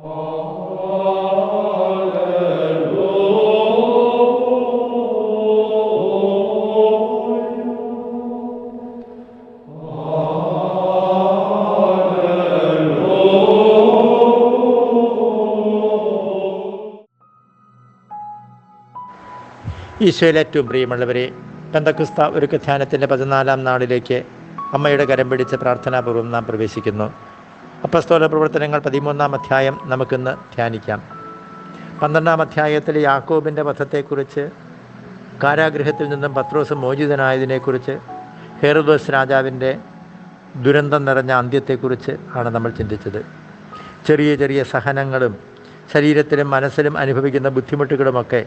ഈശോയിൽ ഏറ്റവും പ്രിയമുള്ളവരെ പെന്തക്കുസ്ത ഒരു ധ്യാനത്തിന്റെ പതിനാലാം നാളിലേക്ക് അമ്മയുടെ കരം പിടിച്ച് പ്രാർത്ഥനാപൂർവം നാം പ്രവേശിക്കുന്നു. അപ്പസ്തോല പ്രവർത്തനങ്ങൾ പതിമൂന്നാം അധ്യായം നമുക്കിന്ന് ധ്യാനിക്കാം. പന്ത്രണ്ടാം അധ്യായത്തിൽ യാക്കോബിന്റെ വധത്തെക്കുറിച്ച് കാരാഗൃഹത്തിൽ നിന്നും പത്രോസ് മോചിതനായതിനെക്കുറിച്ച് ഹെറുദോസ് രാജാവിന്റെ ദുരന്തം നിറഞ്ഞ അന്ത്യത്തെക്കുറിച്ച് ആണ് നമ്മൾ ചിന്തിച്ചത്. ചെറിയ ചെറിയ സഹനങ്ങളും ശരീരത്തിലും മനസ്സിലും അനുഭവിക്കുന്ന ബുദ്ധിമുട്ടുകളുമൊക്കെ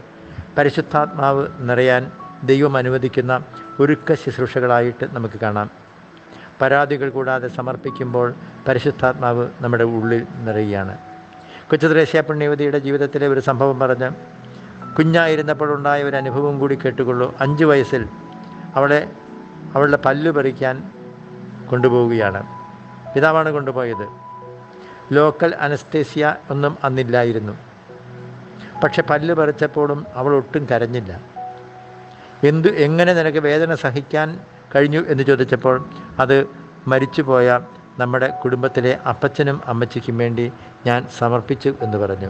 പരിശുദ്ധാത്മാവ് നിറയാൻ ദൈവം അനുവദിക്കുന്ന ഒരുക്ക ശുശ്രൂഷകളായിട്ട് നമുക്ക് കാണാം. പരാതികൾ കൂടാതെ സമർപ്പിക്കുമ്പോൾ പരിശുദ്ധാത്മാവ് നമ്മുടെ ഉള്ളിൽ നിറയുകയാണ്. കൊച്ചുദ്രേശ്യ പുണ്യവതിയുടെ ജീവിതത്തിലെ ഒരു സംഭവം പറഞ്ഞ് കുഞ്ഞായിരുന്നപ്പോഴുണ്ടായ ഒരു അനുഭവം കൂടി കേട്ടുകൊള്ളൂ. അഞ്ച് വയസ്സിൽ അവളെ അവളുടെ പല്ല് പറിക്കാൻ കൊണ്ടുപോവുകയാണ്. പിതാവാണ് കൊണ്ടുപോയത്. ലോക്കൽ അനസ്തേസ്യ ഒന്നും അന്നില്ലായിരുന്നു. പക്ഷെ പല്ല് പറിച്ചപ്പോഴും അവൾ ഒട്ടും കരഞ്ഞില്ല. എന്തു എങ്ങനെ നിനക്ക് വേദന സഹിക്കാൻ കഴിഞ്ഞു എന്ന് ചോദിച്ചപ്പോൾ അത് മരിച്ചുപോയ നമ്മുടെ കുടുംബത്തിലെ അപ്പച്ചനും അമ്മച്ചിക്കും വേണ്ടി ഞാൻ സമർപ്പിച്ചു എന്ന് പറഞ്ഞു.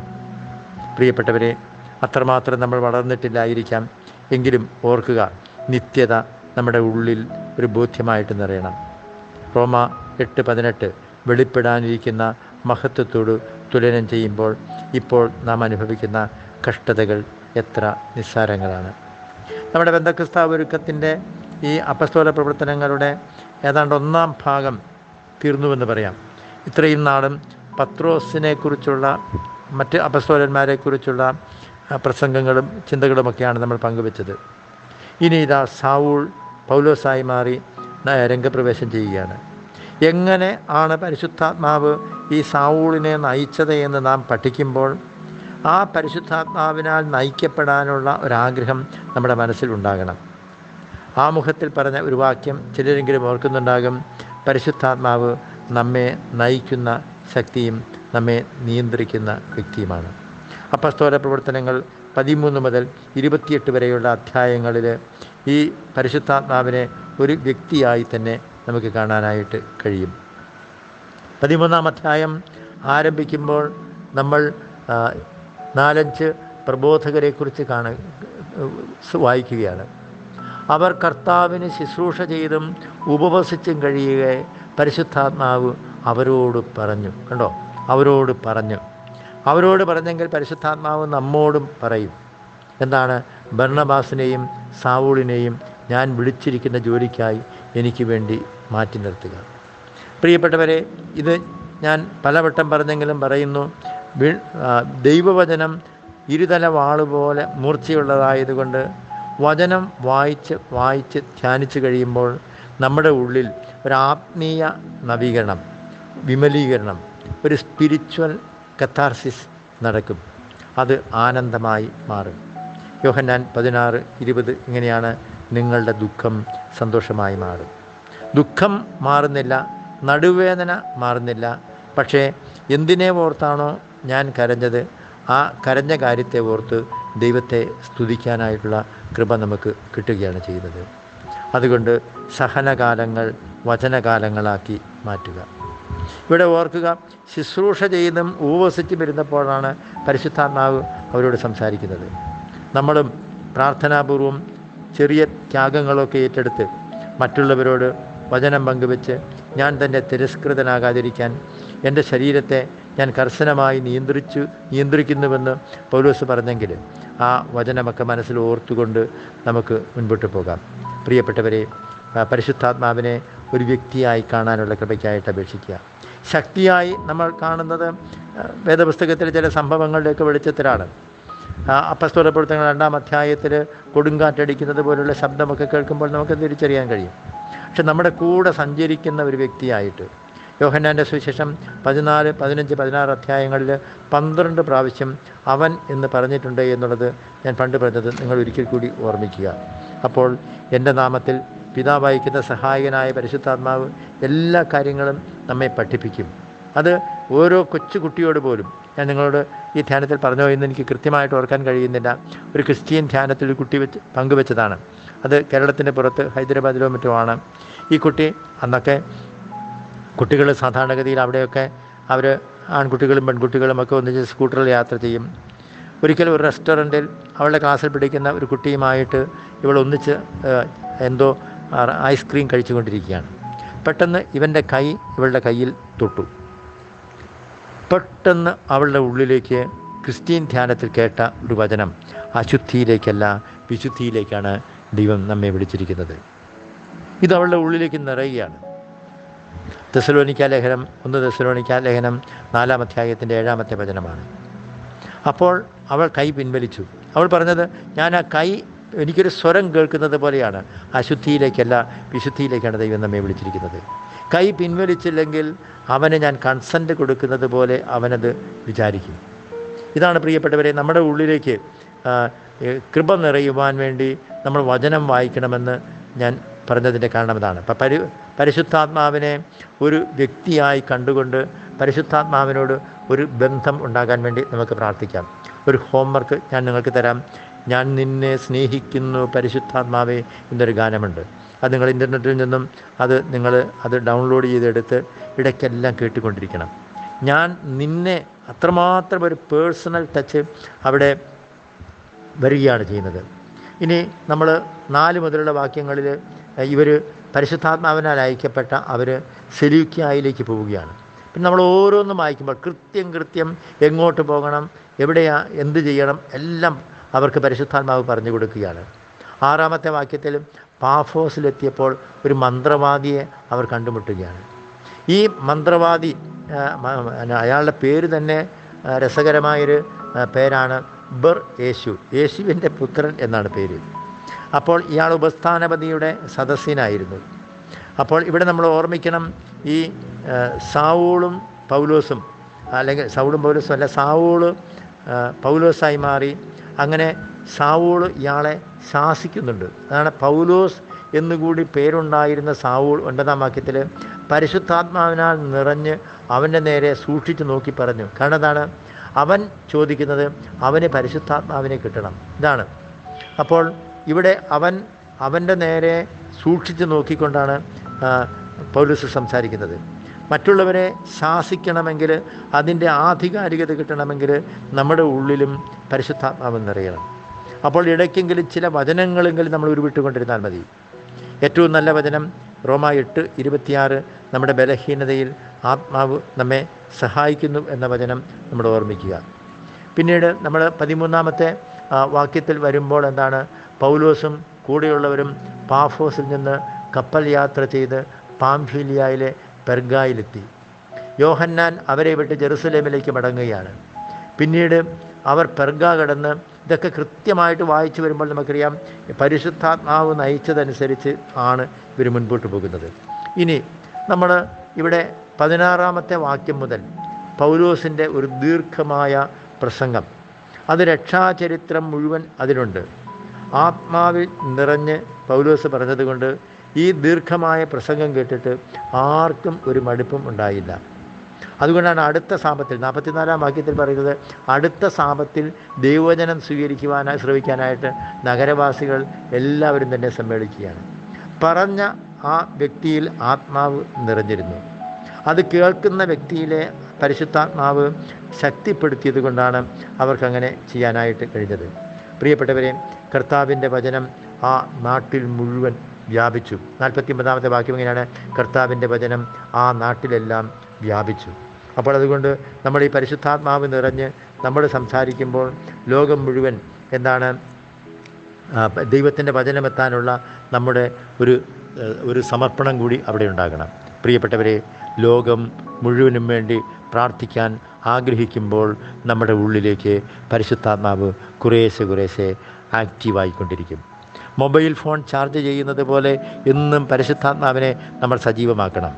പ്രിയപ്പെട്ടവരെ അത്രമാത്രം നമ്മൾ വളർന്നിട്ടില്ലായിരിക്കാം. എങ്കിലും ഓർക്കുക നിത്യത നമ്മുടെ ഉള്ളിൽ ഒരു ബോധ്യമായിട്ട് നിറയണം. റോമ എട്ട് പതിനെട്ട് വെളിപ്പെടാനിരിക്കുന്ന മഹത്വത്തോട് തുലനം ചെയ്യുമ്പോൾ ഇപ്പോൾ നാം അനുഭവിക്കുന്ന കഷ്ടതകൾ എത്ര നിസ്സാരങ്ങളാണ്. നമ്മുടെ ബന്ധക്രിസ്താവൊരുക്കത്തിന്റെ ഈ അപസ്തോല പ്രവർത്തനങ്ങളുടെ ഏതാണ്ട് ഒന്നാം ഭാഗം തീർന്നുവെന്ന് പറയാം. ഇത്രയും നാളും പത്രോസിനെ കുറിച്ചുള്ള മറ്റ് അപസ്തോലന്മാരെക്കുറിച്ചുള്ള കുറിച്ചുള്ള പ്രസംഗങ്ങളും ചിന്തകളുമൊക്കെയാണ് നമ്മൾ പങ്കുവെച്ചത്. ഇനി ഇതാ സാവൂൾ പൗലോസായി മാറി രംഗപ്രവേശം ചെയ്യുകയാണ്. എങ്ങനെ ആണ് പരിശുദ്ധാത്മാവ് ഈ സാവൂളിനെ നയിച്ചത് എന്ന് നാം പഠിക്കുമ്പോൾ ആ പരിശുദ്ധാത്മാവിനാൽ നയിക്കപ്പെടാനുള്ള ഒരാഗ്രഹം നമ്മുടെ മനസ്സിൽ ഉണ്ടാകണം ആ മുഖത്തിൽ പറഞ്ഞ ഒരു വാക്യം ചിലരെങ്കിലും ഓർക്കുന്നുണ്ടാകും. പരിശുദ്ധാത്മാവ് നമ്മെ നയിക്കുന്ന ശക്തിയും നമ്മെ നിയന്ത്രിക്കുന്ന വ്യക്തിയുമാണ്. അപ്പസ്തോല പ്രവർത്തനങ്ങൾ പതിമൂന്ന് മുതൽ ഇരുപത്തിയെട്ട് വരെയുള്ള അധ്യായങ്ങളിൽ ഈ പരിശുദ്ധാത്മാവിനെ ഒരു വ്യക്തിയായി തന്നെ നമുക്ക് കാണാനായിട്ട് കഴിയും. പതിമൂന്നാം അധ്യായം ആരംഭിക്കുമ്പോൾ നമ്മൾ നാലഞ്ച് പ്രബോധകരെക്കുറിച്ച് കാണ വായിക്കുകയാണ്. അവർ കർത്താവിന് ശുശ്രൂഷ ചെയ്തും ഉപവസിച്ചും കഴിയുക പരിശുദ്ധാത്മാവ് അവരോട് പറഞ്ഞു. കണ്ടോ? അവരോട് പറഞ്ഞു. അവരോട് പറഞ്ഞെങ്കിൽ പരിശുദ്ധാത്മാവ് നമ്മോടും പറയും. എന്താണ്? ഭരണബാസിനെയും സാവൂളിനെയും ഞാൻ വിളിച്ചിരിക്കുന്ന ജോലിക്കായി എനിക്ക് വേണ്ടി മാറ്റി നിർത്തുക. പ്രിയപ്പെട്ടവരെ ഇത് ഞാൻ പലവട്ടം പറഞ്ഞെങ്കിലും പറയുന്നു. ദൈവവചനം ഇരുതല വാളുപോലെ മൂർച്ചയുള്ളതായതുകൊണ്ട് വചനം വായിച്ച് വായിച്ച് ധ്യാനിച്ചു കഴിയുമ്പോൾ നമ്മുടെ ഉള്ളിൽ ഒരു ആത്മീയ നവീകരണം വിമലീകരണം ഒരു സ്പിരിച്വൽ കത്താർസിസ് നടക്കും. അത് ആനന്ദമായി മാറും. യോഹന്നാൻ പതിനാറ് ഇരുപത് ഇങ്ങനെയാണ് നിങ്ങളുടെ ദുഃഖം സന്തോഷമായി മാറും. ദുഃഖം മാറുന്നില്ല നടുവേദന മാറുന്നില്ല. പക്ഷേ എന്തിനെ ഓർത്താണോ ഞാൻ കരഞ്ഞത്? ആ കരഞ്ഞ കാര്യത്തെ ഓർത്ത് ദൈവത്തെ സ്തുതിക്കാനായിട്ടുള്ള കൃപ നമുക്ക് കിട്ടുകയാണ് ചെയ്യുന്നത് അതുകൊണ്ട് സഹനകാലങ്ങൾ വചനകാലങ്ങളാക്കി മാറ്റുക. ഇവിടെ ഓർക്കുക ശുശ്രൂഷ ചെയ്തും ഉപവസിച്ചും വരുന്നപ്പോഴാണ് പരിശുദ്ധാത്മാവ് അവരോട് സംസാരിക്കുന്നത്. നമ്മളും പ്രാർത്ഥനാപൂർവം ചെറിയ ത്യാഗങ്ങളൊക്കെ ഏറ്റെടുത്ത് മറ്റുള്ളവരോട് വചനം പങ്കുവെച്ച് ഞാൻ തന്നെ തിരസ്കൃതനാകാതിരിക്കാൻ എന്റെ ശരീരത്തെ ഞാൻ കർശനമായി നിയന്ത്രിച്ചു നിയന്ത്രിക്കുന്നുവെന്ന് പൗലോസ് പറഞ്ഞെങ്കിൽ ആ വചനമൊക്കെ മനസ്സിൽ ഓർത്തുകൊണ്ട് നമുക്ക് മുൻപോട്ട് പോകാം. പ്രിയപ്പെട്ടവരെ പരിശുദ്ധാത്മാവിനെ ഒരു വ്യക്തിയായി കാണാനുള്ള കൃപയ്ക്കായിട്ട് അപേക്ഷിക്കുക. ശക്തിയായി നമ്മൾ കാണുന്നത് വേദപുസ്തകത്തിലെ ചില സംഭവങ്ങളുടെയൊക്കെ വെളിച്ചത്തിലാണ്. അപ്പസ്തോല പ്രവർത്തനങ്ങൾ രണ്ടാം അധ്യായത്തിൽ കൊടുങ്കാറ്റടിക്കുന്നത് പോലുള്ള ശബ്ദമൊക്കെ കേൾക്കുമ്പോൾ നമുക്ക് തിരിച്ചറിയാൻ കഴിയും. പക്ഷെ നമ്മുടെ കൂടെ സഞ്ചരിക്കുന്ന ഒരു വ്യക്തിയായിട്ട് യോഹന്നാന്റെ സുവിശേഷം പതിനാല് പതിനഞ്ച് പതിനാറ് അധ്യായങ്ങളിൽ പന്ത്രണ്ട് പ്രാവശ്യം അവൻ എന്ന് പറഞ്ഞിട്ടുണ്ട് എന്നുള്ളത് ഞാൻ പണ്ട് പറഞ്ഞത് നിങ്ങൾ ഒരിക്കൽ കൂടി ഓർമ്മിക്കുക. അപ്പോൾ എന്റെ നാമത്തിൽ പിതാവായിക്കുന്ന സഹായകനായ പരിശുദ്ധാത്മാവ് എല്ലാ കാര്യങ്ങളും നമ്മെ പഠിപ്പിക്കും. അത് ഓരോ കൊച്ചു കുട്ടിയോട് പോലും ഞാൻ നിങ്ങളോട് ഈ ധ്യാനത്തിൽ പറഞ്ഞോ എന്ന് എനിക്ക് കൃത്യമായിട്ട് ഓർക്കാൻ കഴിയുന്നില്ല. ഒരു ക്രിസ്ത്യൻ ധ്യാനത്തിൽ ഒരു കുട്ടി വെച്ച് പങ്കുവെച്ചതാണ്. അത് കേരളത്തിന്റെ പുറത്ത് ഹൈദരാബാദിലോ മറ്റോ ആണ്. ഈ കുട്ടി അന്നൊക്കെ കുട്ടികൾ സാധാരണഗതിയിൽ അവിടെയൊക്കെ അവർ ആൺകുട്ടികളും പെൺകുട്ടികളും ഒക്കെ ഒന്നിച്ച് സ്കൂട്ടറിൽ യാത്ര ചെയ്യും. ഒരിക്കലും ഒരു റെസ്റ്റോറന്റിൽ അവളുടെ ക്ലാസ്സിൽ പിടിക്കുന്ന ഒരു കുട്ടിയുമായിട്ട് ഇവൾ ഒന്നിച്ച് എന്തോ ഐസ്ക്രീം കഴിച്ചുകൊണ്ടിരിക്കുകയാണ്. പെട്ടെന്ന് ഇവന്റെ കൈ ഇവളുടെ കയ്യിൽ തൊട്ടു. പെട്ടെന്ന് അവളുടെ ഉള്ളിലേക്ക് ക്രിസ്ത്യൻ ധ്യാനത്തിൽ കേട്ട ഒരു വചനം അശുദ്ധിയിലേക്കല്ല വിശുദ്ധിയിലേക്കാണ് ദൈവം നമ്മെ വിളിച്ചിരിക്കുന്നത്. ഇത് അവളുടെ ഉള്ളിലേക്ക് നിറയുകയാണ്. തെസലോനിക്ക ലേഖനം ഒന്ന് തെസലോനിക്ക ലേഖനം നാലാം അധ്യായത്തിന്റെ ഏഴാമത്തെ വചനമാണ്. അപ്പോൾ അവൾ കൈ പിൻവലിച്ചു. അവൾ പറഞ്ഞത് ഞാൻ ആ കൈ എനിക്കൊരു സ്വരം കേൾക്കുന്നത് പോലെയാണ്. അശുദ്ധിയിലേക്കല്ല വിശുദ്ധിയിലേക്കാണ് ദൈവം നമ്മെ വിളിച്ചിരിക്കുന്നത്. കൈ പിൻവലിച്ചില്ലെങ്കിൽ അവന് ഞാൻ കൺസെന്റ് കൊടുക്കുന്നത് പോലെ അവനത് വിചാരിക്കും. ഇതാണ് പ്രിയപ്പെട്ടവരെ നമ്മുടെ ഉള്ളിലേക്ക് കൃപ നിറയുവാൻ വേണ്ടി നമ്മൾ വചനം വായിക്കണമെന്ന് ഞാൻ പറഞ്ഞതിന്റെ കാരണം ഇതാണ്. പരി പരിശുദ്ധാത്മാവിനെ ഒരു വ്യക്തിയായി കണ്ടുകൊണ്ട് പരിശുദ്ധാത്മാവിനോട് ഒരു ബന്ധം ഉണ്ടാകാൻ വേണ്ടി നമുക്ക് പ്രാർത്ഥിക്കാം. ഒരു ഹോംവർക്ക് ഞാൻ നിങ്ങൾക്ക് തരാം. ഞാൻ നിന്നെ സ്നേഹിക്കുന്നു പരിശുദ്ധാത്മാവേ എന്നൊരു ഗാനമുണ്ട്. അത് നിങ്ങൾ ഇന്റർനെറ്റിൽ നിന്നും അത് നിങ്ങൾ അത് ഡൗൺലോഡ് ചെയ്തെടുത്ത് ഇടയ്ക്കെല്ലാം കേട്ടുകൊണ്ടിരിക്കണം. ഞാൻ നിന്നെ അത്രമാത്രം ഒരു പേഴ്സണൽ ടച്ച് അവിടെ വരികയാണ് ചെയ്യുന്നത്. ഇനി നമ്മൾ നാല് മുതലുള്ള വാക്യങ്ങളിൽ ഇവർ പരിശുദ്ധാത്മാവിനാൽ അയക്കപ്പെട്ട അവർ സെലൂക്കിയായിലേക്ക് പോവുകയാണ്. പിന്നെ നമ്മൾ ഓരോന്നും വായിക്കുമ്പോൾ കൃത്യം കൃത്യം എങ്ങോട്ട് പോകണം എവിടെയാ എന്ത് ചെയ്യണം എല്ലാം അവർക്ക് പരിശുദ്ധാത്മാവ് പറഞ്ഞു കൊടുക്കുകയാണ്. ആറാമത്തെ വാക്യത്തിൽ പാഫോസിലെത്തിയപ്പോൾ ഒരു മന്ത്രവാദിയെ അവർ കണ്ടുമുട്ടുകയാണ്. ഈ മന്ത്രവാദി അയാളുടെ പേര് തന്നെ രസകരമായൊരു പേരാണ് ബർ യേശു. യേശുവിന്റെ പുത്രൻ എന്നാണ് പേര്. അപ്പോൾ ഇയാൾ ഉപസ്ഥാനപതിയുടെ സദസ്യനായിരുന്നു അപ്പോൾ ഇവിടെ നമ്മൾ ഓർമ്മിക്കണം ഈ സാവൂളും പൗലോസും അല്ലെങ്കിൽ സൗളും പൗലോസും അല്ല സാവൂൾ പൗലോസായി മാറി. അങ്ങനെ സാവൂൾ ഇയാളെ ശാസിക്കുന്നുണ്ട്. അതാണ് പൗലോസ് എന്നുകൂടി പേരുണ്ടായിരുന്ന സാവൂൾ ഒൻപതാം വാക്യത്തിൽ പരിശുദ്ധാത്മാവിനാൽ നിറഞ്ഞ് അവന്റെ നേരെ സൂക്ഷിച്ചു നോക്കി പറഞ്ഞു. കാരണം എന്താണ്? അവൻ ചോദിക്കുന്നത് അവന് പരിശുദ്ധാത്മാവിനെ കിട്ടണം. ഇതാണ്. അപ്പോൾ ഇവിടെ അവൻ അവന്റെ നേരെ സൂക്ഷിച്ചു നോക്കിക്കൊണ്ടാണ് പൗലൂസ് സംസാരിക്കുന്നത്. മറ്റുള്ളവരെ ശാസിക്കണമെങ്കിൽ അതിന്റെ ആധികാരികത കിട്ടണമെങ്കിൽ നമ്മുടെ ഉള്ളിലും പരിശുദ്ധാത്മാവ് നിറയണം അപ്പോൾ ഇടയ്ക്കെങ്കിലും ചില വചനങ്ങളെങ്കിലും നമ്മൾ ഉരുവിട്ടുകൊണ്ടിരുന്നാൽ മതി. ഏറ്റവും നല്ല വചനം റോമ എട്ട് ഇരുപത്തിയാറ് നമ്മുടെ ബലഹീനതയിൽ ആത്മാവ് നമ്മെ സഹായിക്കുന്നു എന്ന വചനം നമ്മൾ ഓർമ്മിക്കുക. പിന്നീട് നമ്മൾ പതിമൂന്നാമത്തെ വാക്യത്തിൽ വരുമ്പോൾ എന്താണ്? പൗലോസും കൂടെയുള്ളവരും പാഫോസിൽ നിന്ന് കപ്പൽ യാത്ര ചെയ്ത് പാംഫീലിയയിലെ പെർഗായിലെത്തി. യോഹന്നാൻ അവരെ വിട്ട് ജെറുസലേമിലേക്ക് മടങ്ങുകയാണ്. പിന്നീട് അവർ പെർഗ കടന്ന് ഇതൊക്കെ കൃത്യമായിട്ട് വായിച്ചു വരുമ്പോൾ നമുക്കറിയാം പരിശുദ്ധാത്മാവ് നയിച്ചതനുസരിച്ച് ആണ് ഇവർ മുൻപോട്ട് പോകുന്നത്. ഇനി നമ്മൾ ഇവിടെ പതിനാറാമത്തെ വാക്യം മുതൽ പൗലോസിന്റെ ഒരു ദീർഘമായ പ്രസംഗം. അത് രക്ഷാചരിത്രം മുഴുവൻ അതിലുണ്ട്. ആത്മാവിൽ നിറഞ്ഞ് പൗലോസ് പറഞ്ഞതുകൊണ്ട് ഈ ദീർഘമായ പ്രസംഗം കേട്ടിട്ട് ആർക്കും ഒരു മടുപ്പും ഉണ്ടായില്ല. അതുകൊണ്ടാണ് അടുത്ത സാപത്തിൽ നാൽപ്പത്തിനാലാം വാക്യത്തിൽ പറയുന്നത് അടുത്ത സാപത്തിൽ ദൈവവചനം സ്വീകരിക്കുവാനായി ശ്രമിക്കാനായിട്ട് നഗരവാസികൾ എല്ലാവരും തന്നെ സമ്മേളിക്കുകയാണ്. പറഞ്ഞ ആ വ്യക്തിയിൽ ആത്മാവ് നിറഞ്ഞിരുന്നു. അത് കേൾക്കുന്ന വ്യക്തിയിലെ പരിശുദ്ധാത്മാവ് ശക്തിപ്പെടുത്തിയത് കൊണ്ടാണ് അവർക്കങ്ങനെ ചെയ്യാനായിട്ട് കഴിഞ്ഞത്. പ്രിയപ്പെട്ടവരെ കർത്താവിന്റെ വചനം ആ നാട്ടിൽ മുഴുവൻ വ്യാപിച്ചു. നാൽപ്പത്തി ഒമ്പതാമത്തെ വാക്യം ഇങ്ങനെയാണ് കർത്താവിന്റെ വചനം ആ നാട്ടിലെല്ലാം വ്യാപിച്ചു. അപ്പോൾ അതുകൊണ്ട് നമ്മൾ ഈ പരിശുദ്ധാത്മാവ് നിറഞ്ഞ് നമ്മൾ സംസാരിക്കുമ്പോൾ ലോകം മുഴുവൻ എന്താണ് ദൈവത്തിന്റെ വചനമെത്താനുള്ള നമ്മുടെ ഒരു ഒരു സമർപ്പണം കൂടി അവിടെ ഉണ്ടാകണം. പ്രിയപ്പെട്ടവരെ ലോകം മുഴുവനും വേണ്ടി പ്രാർത്ഥിക്കാൻ ആഗ്രഹിക്കുമ്പോൾ നമ്മുടെ ഉള്ളിലേക്ക് പരിശുദ്ധാത്മാവ് കുറേശ്ശെ കുറേശ്ശെ ആക്റ്റീവായിക്കൊണ്ടിരിക്കും. മൊബൈൽ ഫോൺ ചാർജ് ചെയ്യുന്നത് പോലെ എന്നും പരിശുദ്ധാത്മാവിനെ നമ്മൾ സജീവമാക്കണം.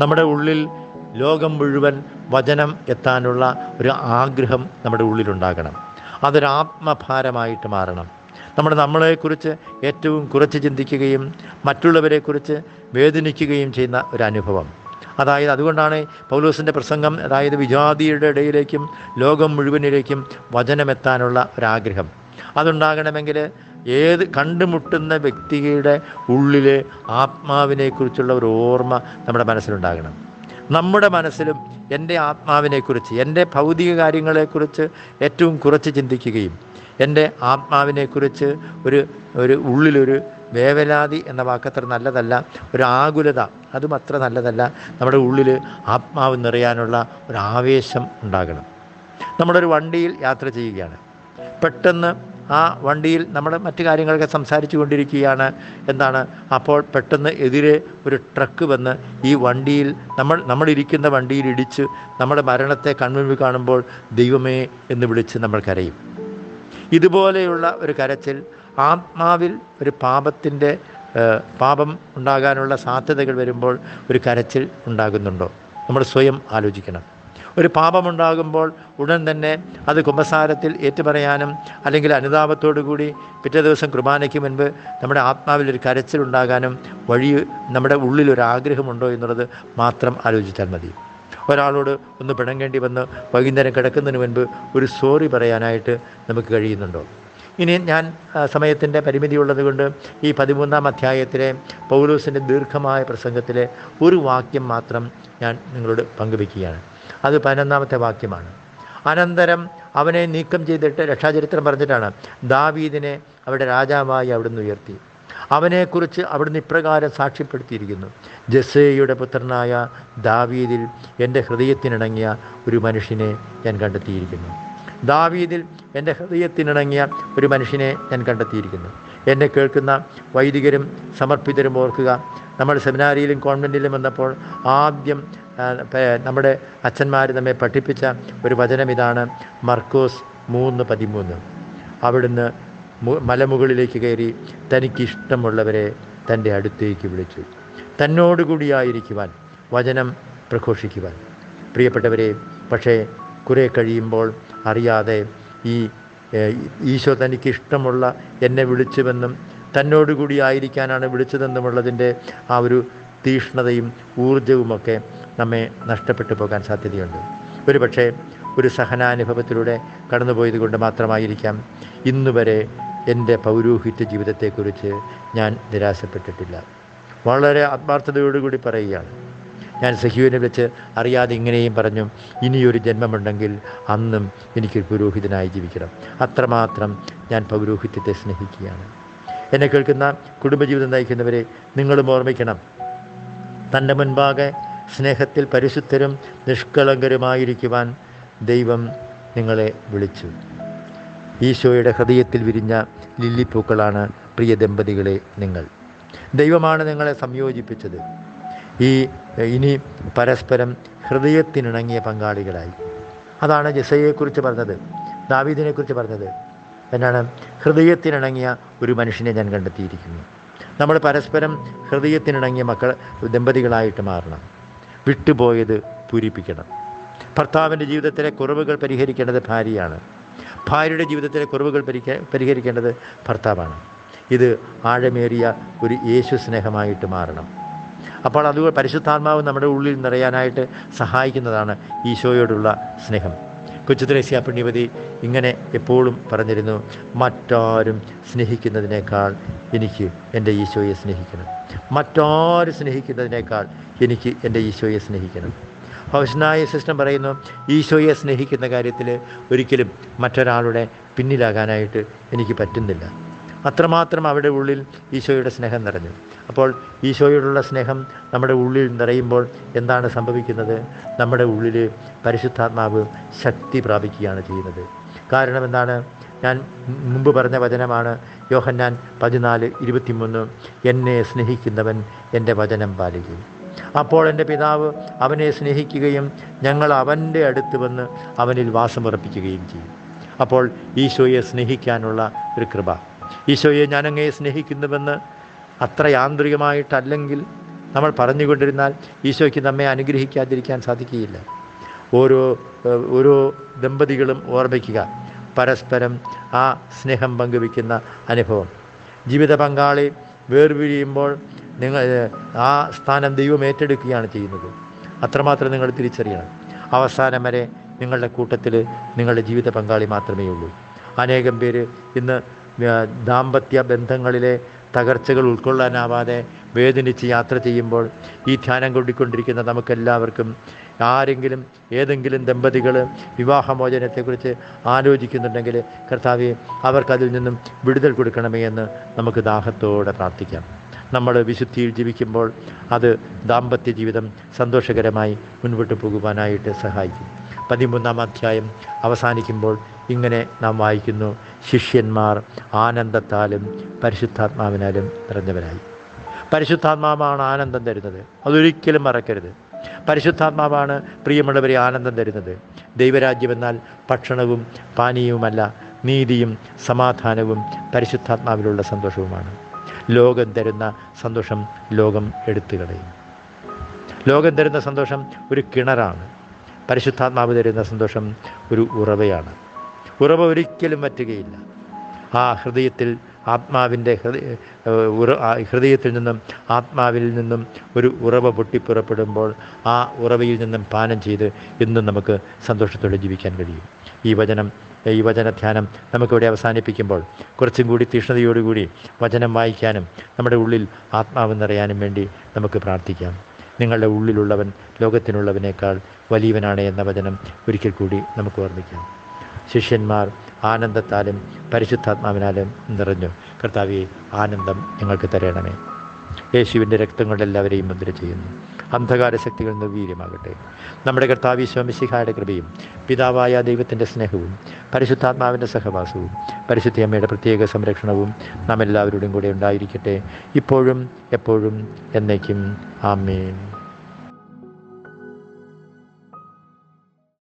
നമ്മുടെ ഉള്ളിൽ ലോകം മുഴുവൻ വചനം എത്താനുള്ള ഒരു ആഗ്രഹം നമ്മുടെ ഉള്ളിലുണ്ടാകണം. അതൊരു ആത്മഭാരമായിട്ട് മാറണം. നമ്മൾ നമ്മളെക്കുറിച്ച് ഏറ്റവും കുറച്ച് ചിന്തിക്കുകയും മറ്റുള്ളവരെക്കുറിച്ച് വേദനിക്കുകയും ചെയ്യുന്ന ഒരു അനുഭവം. അതായത് അതുകൊണ്ടാണ് പൗലോസിന്റെ പ്രസംഗം അതായത് വിജാതിയുടെ ഇടയിലേക്കും ലോകം മുഴുവനിലേക്കും വചനമെത്താനുള്ള ഒരാഗ്രഹം. അതുണ്ടാകണമെങ്കിൽ ഏത് കണ്ടുമുട്ടുന്ന വ്യക്തിയുടെ ഉള്ളിൽ ആത്മാവിനെക്കുറിച്ചുള്ള ഒരു ഓർമ്മ നമ്മുടെ മനസ്സിലുണ്ടാകണം. നമ്മുടെ മനസ്സിലും എന്റെ ആത്മാവിനെക്കുറിച്ച് എന്റെ ഭൗതിക കാര്യങ്ങളെക്കുറിച്ച് ഏറ്റവും കുറച്ച് ചിന്തിക്കുകയും എന്റെ ആത്മാവിനെക്കുറിച്ച് ഒരു ഒരു ഉള്ളിലൊരു വേവലാതി എന്ന വാക്കത്ര നല്ലതല്ല ഒരു ആകുലത അതും അത്ര നല്ലതല്ല നമ്മുടെ ഉള്ളിൽ ആത്മാവ് നിറയാനുള്ള ഒരു ആവേശം ഉണ്ടാകണം. നമ്മളൊരു വണ്ടിയിൽ യാത്ര ചെയ്യുകയാണ്. പെട്ടെന്ന് ആ വണ്ടിയിൽ നമ്മൾ മറ്റു കാര്യങ്ങളൊക്കെ സംസാരിച്ചു കൊണ്ടിരിക്കുകയാണ് എന്താണ് അപ്പോൾ പെട്ടെന്ന് എതിരെ ഒരു ട്രക്ക് വന്ന് ഈ വണ്ടിയിൽ നമ്മൾ നമ്മളിരിക്കുന്ന വണ്ടിയിൽ ഇടിച്ച് നമ്മുടെ മരണത്തെ കൺമുമ്പിൽ കാണുമ്പോൾ ദൈവമേ എന്ന് വിളിച്ച് നമ്മൾ കരയും. ഇതുപോലെയുള്ള ഒരു കരച്ചിൽ ആത്മാവിൽ ഒരു പാപത്തിന്റെ പാപം ഉണ്ടാകാനുള്ള സാധ്യതകൾ വരുമ്പോൾ ഒരു കരച്ചിൽ ഉണ്ടാകുന്നുണ്ടോ? നമ്മൾ സ്വയം ആലോചിക്കണം. ഒരു പാപമുണ്ടാകുമ്പോൾ ഉടൻ തന്നെ അത് കുംഭസാരത്തിൽ ഏറ്റുപറയാനും അല്ലെങ്കിൽ അനുതാപത്തോടു കൂടി പിറ്റേ ദിവസം കുർബാനയ്ക്ക് മുൻപ് നമ്മുടെ കരച്ചിൽ ഉണ്ടാകാനും വഴി നമ്മുടെ ഉള്ളിൽ ഒരു ആഗ്രഹമുണ്ടോ എന്നുള്ളത് മാത്രം ആലോചിച്ചാൽ മതി. ഒരാളോട് ഒന്ന് പിണങ്ങേണ്ടി വന്ന് വൈകുന്നേരം കിടക്കുന്നതിന് മുൻപ് ഒരു സോറി പറയാനായിട്ട് നമുക്ക് കഴിയുന്നുണ്ടോ? ഇനി ഞാൻ സമയത്തിന്റെ പരിമിതി ഉള്ളതുകൊണ്ട് ഈ പതിമൂന്നാം അധ്യായത്തിലെ പൗലോസിന്റെ ദീർഘമായ പ്രസംഗത്തിലെ ഒരു വാക്യം മാത്രം ഞാൻ നിങ്ങളോട് പങ്കുവയ്ക്കുകയാണ്. അത് പതിനൊന്നാമത്തെ വാക്യമാണ്. അനന്തരം അവനെ നീക്കം ചെയ്തിട്ട് രക്ഷാചരിത്രം പറഞ്ഞിട്ടാണ് ദാവീദിനെ അവിടെ രാജാവായി അവിടുന്ന് ഉയർത്തി. അവനെക്കുറിച്ച് അവിടുന്ന് ഇപ്രകാരം സാക്ഷ്യപ്പെടുത്തിയിരിക്കുന്നു. ജസേയുടെ പുത്രനായ ദാവീദിൽ എന്റെ ഹൃദയത്തിനിണങ്ങിയ ഒരു മനുഷ്യനെ ഞാൻ കണ്ടെത്തിയിരിക്കുന്നു. ദാവീദിൽ എന്റെ ഹൃദയത്തിനിണങ്ങിയ ഒരു മനുഷ്യനെ ഞാൻ കണ്ടെത്തിയിരിക്കുന്നു. എന്നെ കേൾക്കുന്ന വൈദികരും സമർപ്പിതരും ഓർക്കുക നമ്മൾ സെമിനാരിയിലും കോൺവെന്റിലും വന്നപ്പോൾ ആദ്യം നമ്മുടെ അച്ഛന്മാർ നമ്മെ പഠിപ്പിച്ച ഒരു വചനം ഇതാണ് മർക്കോസ് മൂന്ന് പതിമൂന്ന്. അവിടുന്ന് മലമുകളിലേക്ക് കയറി തനിക്കിഷ്ടമുള്ളവരെ തന്റെ അടുത്തേക്ക് വിളിച്ചു. തന്നോടുകൂടിയായിരിക്കുവാൻ വചനം പ്രഘോഷിക്കുവാൻ. പ്രിയപ്പെട്ടവരെ പക്ഷേ കുറേ കഴിയുമ്പോൾ അറിയാതെ ഈ ഈശോ തനിക്കിഷ്ടമുള്ള എന്നെ വിളിച്ചുവെന്നും തന്നോടുകൂടി ആയിരിക്കാനാണ് വിളിച്ചതെന്നുമുള്ളതിന്റെ ആ ഒരു തീഷ്ണതയും ഊർജവുമൊക്കെ നമ്മെ നഷ്ടപ്പെട്ടു പോകാൻ സാധ്യതയുണ്ട്. ഒരു പക്ഷേ ഒരു സഹനാനുഭവത്തിലൂടെ കടന്നുപോയത് കൊണ്ട് മാത്രമായിരിക്കാം ഇന്നുവരെ എന്റെ പൗരോഹിത്യ ജീവിതത്തെക്കുറിച്ച് ഞാൻ നിരാശപ്പെട്ടിട്ടില്ല. വളരെ ആത്മാർത്ഥതയോടുകൂടി പറയുകയാണ്. ഞാൻ സഹീവിനെ വെച്ച് അറിയാതെ ഇങ്ങനെയും പറഞ്ഞു ഇനിയൊരു ജന്മമുണ്ടെങ്കിൽ അന്നും എനിക്ക് പുരോഹിതനായി ജീവിക്കണം. അത്രമാത്രം ഞാൻ പൗരോഹിത്യത്തെ സ്നേഹിക്കുകയാണ്. എന്നെ കേൾക്കുന്ന കുടുംബജീവിതം നയിക്കുന്നവരെ നിങ്ങളും ഓർമ്മിക്കണം. തന്റെ മുൻപാകെ സ്നേഹത്തിൽ പരിശുദ്ധരും നിഷ്കളങ്കരുമായിരിക്കുവാൻ ദൈവം നിങ്ങളെ വിളിച്ചു. ഈശോയുടെ ഹൃദയത്തിൽ വിരിഞ്ഞ ലില്ലിപ്പൂക്കളാണ് പ്രിയ ദമ്പതികളെ നിങ്ങൾ. ദൈവമാണ് നിങ്ങളെ സംയോജിപ്പിച്ചത്. ഈ ഇനി പരസ്പരം ഹൃദയത്തിനിണങ്ങിയ പങ്കാളികളായി. അതാണ് ജസയെക്കുറിച്ച് പറഞ്ഞത് ദാവീദിനെക്കുറിച്ച് പറഞ്ഞത്. എന്നാണ് ഹൃദയത്തിനിണങ്ങിയ ഒരു മനുഷ്യനെ ഞാൻ കണ്ടെത്തിയിരിക്കുന്നു നമ്മൾ പരസ്പരം ഹൃദയത്തിനിണങ്ങിയ മക്കൾ ദമ്പതികളായിട്ട് മാറണം. വിട്ടുപോയത് പൂരിപ്പിക്കണം. ഭർത്താവിന്റെ ജീവിതത്തിലെ കുറവുകൾ പരിഹരിക്കേണ്ടത് ഭാര്യയാണ്. ഭാര്യയുടെ ജീവിതത്തിലെ കുറവുകൾ പരിഹ പരിഹരിക്കേണ്ടത് ഭർത്താവാണ്. ഇത് ആഴമേറിയ ഒരു യേശു സ്നേഹമായിട്ട് മാറണം. അപ്പോൾ അത് പരിശുദ്ധാത്മാവ് നമ്മുടെ ഉള്ളിൽ നിറയാനായിട്ട് സഹായിക്കുന്നതാണ് ഈശോയോടുള്ള സ്നേഹം. കൊച്ചുത്രേസ്യ പുണ്യവതി ഇങ്ങനെ എപ്പോഴും പറഞ്ഞിരുന്നു മറ്റാരും സ്നേഹിക്കുന്നതിനേക്കാൾ എനിക്ക് എന്റെ ഈശോയെ സ്നേഹിക്കണം. മറ്റാരും സ്നേഹിക്കുന്നതിനേക്കാൾ എനിക്ക് എന്റെ ഈശോയെ സ്നേഹിക്കണം. ഹൗഷനായ സിസ്റ്റം പറയുന്നു ഈശോയെ സ്നേഹിക്കുന്ന കാര്യത്തിൽ ഒരിക്കലും മറ്റൊരാളുടെ പിന്നിലാകാനായിട്ട് എനിക്ക് പറ്റുന്നില്ല. അത്രമാത്രം അവിടെ ഉള്ളിൽ ഈശോയുടെ സ്നേഹം നിറഞ്ഞു. അപ്പോൾ ഈശോയോടുള്ള സ്നേഹം നമ്മുടെ ഉള്ളിൽ നിറയുമ്പോൾ എന്താണ് സംഭവിക്കുന്നത്? നമ്മുടെ ഉള്ളിൽ പരിശുദ്ധാത്മാവ് ശക്തി പ്രാപിക്കുകയാണ് ചെയ്യുന്നത്. കാരണം എന്താണ്? ഞാൻ മുമ്പ് പറഞ്ഞ വചനമാണ് യോഹന്നാൻ പതിനാല് ഇരുപത്തിമൂന്ന് എന്നെ സ്നേഹിക്കുന്നവൻ എന്റെ വചനം പാലിക്കും. അപ്പോൾ എന്റെ പിതാവ് അവനെ സ്നേഹിക്കുകയും ഞങ്ങൾ അവന്റെ അടുത്ത് വന്ന് അവനിൽ വാസമുറപ്പിക്കുകയും ചെയ്യും. അപ്പോൾ ഈശോയെ സ്നേഹിക്കാനുള്ള ഒരു കൃപ. ഈശോയെ ഞാനങ്ങയെ സ്നേഹിക്കുന്നുവെന്ന് അത്ര യാന്ത്രികമായിട്ടല്ലെങ്കിൽ നമ്മൾ പറഞ്ഞുകൊണ്ടിരുന്നാൽ ഈശോയ്ക്ക് നമ്മെ അനുഗ്രഹിക്കാതിരിക്കാൻ സാധിക്കുകയില്ല. ഓരോ ഓരോ ദമ്പതികളും ഓർമ്മിക്കുക. പരസ്പരം ആ സ്നേഹം പങ്കുവയ്ക്കുന്ന അനുഭവം. ജീവിത പങ്കാളി വേർപിരിയുമ്പോൾ നിങ്ങൾ ആ സ്ഥാനം ദൈവം ഏറ്റെടുക്കുകയാണ് ചെയ്യുന്നത്. അത്രമാത്രം നിങ്ങൾ തിരിച്ചറിയണം. അവസാനം വരെ നിങ്ങളുടെ കൂട്ടത്തിൽ നിങ്ങളുടെ ജീവിത പങ്കാളി മാത്രമേ ഉള്ളൂ അനേകം പേര് ഇന്ന് ദാമ്പത്യ ബന്ധങ്ങളിലെ തകർച്ചകൾ ഉൾക്കൊള്ളാനാവാതെ വേദനിച്ച് യാത്ര ചെയ്യുമ്പോൾ ഈ ധ്യാനം കൊണ്ടിക്കൊണ്ടിരിക്കുന്ന നമുക്കെല്ലാവർക്കും ആരെങ്കിലും ഏതെങ്കിലും ദമ്പതികൾ വിവാഹമോചനത്തെക്കുറിച്ച് ആലോചിക്കുന്നുണ്ടെങ്കിൽ കർത്താവ് അവർക്കതിൽ നിന്നും വിടുതൽ കൊടുക്കണമേ എന്ന് നമുക്ക് ദാഹത്തോടെ പ്രാർത്ഥിക്കാം. നമ്മൾ വിശുദ്ധിയിൽ ജീവിക്കുമ്പോൾ അത് ദാമ്പത്യ ജീവിതം സന്തോഷകരമായി മുൻപോട്ട് പോകുവാനായിട്ട് സഹായിക്കും. പതിമൂന്നാം അധ്യായം അവസാനിക്കുമ്പോൾ ഇങ്ങനെ നാം വായിക്കുന്നു. ശിഷ്യന്മാർ ആനന്ദത്താലും പരിശുദ്ധാത്മാവിനാലും നിറഞ്ഞവരായി. പരിശുദ്ധാത്മാവാണ് ആനന്ദം തരുന്നത്. അതൊരിക്കലും മറക്കരുത്. പരിശുദ്ധാത്മാവാണ് പ്രിയമുള്ളവരെ ആനന്ദം തരുന്നത്. ദൈവരാജ്യം എന്നാൽ ഭക്ഷണവും പാനീയവുമല്ല നീതിയും സമാധാനവും പരിശുദ്ധാത്മാവിലുള്ള സന്തോഷവുമാണ്. ലോകം തരുന്ന സന്തോഷം ലോകം എടുത്തു കളയും. ലോകം തരുന്ന സന്തോഷം ഒരു കിണറാണ്. പരിശുദ്ധാത്മാവ് തരുന്ന സന്തോഷം ഒരു ഉറവയാണ്. ഉറവ ഒരിക്കലും പറ്റുകയില്ല ആ ഹൃദയത്തിൽ ആത്മാവിന്റെ ഹൃദയ ഹൃദയത്തിൽ നിന്നും ആത്മാവിൽ നിന്നും ഒരു ഉറവ പൊട്ടിപ്പുറപ്പെടുമ്പോൾ ആ ഉറവയിൽ നിന്നും പാനം ചെയ്ത് എന്നും നമുക്ക് സന്തോഷത്തോടെ ജീവിക്കാൻ കഴിയും. ഈ വചനം ഈ വചനധ്യാനം നമുക്കിവിടെ അവസാനിപ്പിക്കുമ്പോൾ കുറച്ചും കൂടി തീഷ്ണതയോടുകൂടി വചനം വായിക്കാനും നമ്മുടെ ഉള്ളിൽ ആത്മാവ് നിറയാനും വേണ്ടി നമുക്ക് പ്രാർത്ഥിക്കാം. നിങ്ങളുടെ ഉള്ളിലുള്ളവൻ ലോകത്തിനുള്ളവനേക്കാൾ വലിയവനാണ് എന്ന വചനം ഒരിക്കൽ കൂടി നമുക്ക് ഓർമ്മിക്കാം. ശിഷ്യന്മാർ ആനന്ദത്താലും പരിശുദ്ധാത്മാവിനാലും നിറഞ്ഞു. കർത്താവെ ആനന്ദം ഞങ്ങൾക്ക് തരണമേ. യേശുവിന്റെ രക്തങ്ങളെല്ലാവരെയും മുദ്ര ചെയ്യുന്നു. അന്ധകാര ശക്തികൾ നിർവീര്യമാകട്ടെ. നമ്മുടെ കർത്താവി സ്വാമിശിഹായുടെ കൃപയും പിതാവായ ദൈവത്തിന്റെ സ്നേഹവും പരിശുദ്ധാത്മാവിന്റെ സഹവാസവും പരിശുദ്ധിയമ്മയുടെ പ്രത്യേക സംരക്ഷണവും നാം എല്ലാവരുടെയും കൂടെ ഉണ്ടായിരിക്കട്ടെ. ഇപ്പോഴും എപ്പോഴും എന്നേക്കും. ആമേൻ.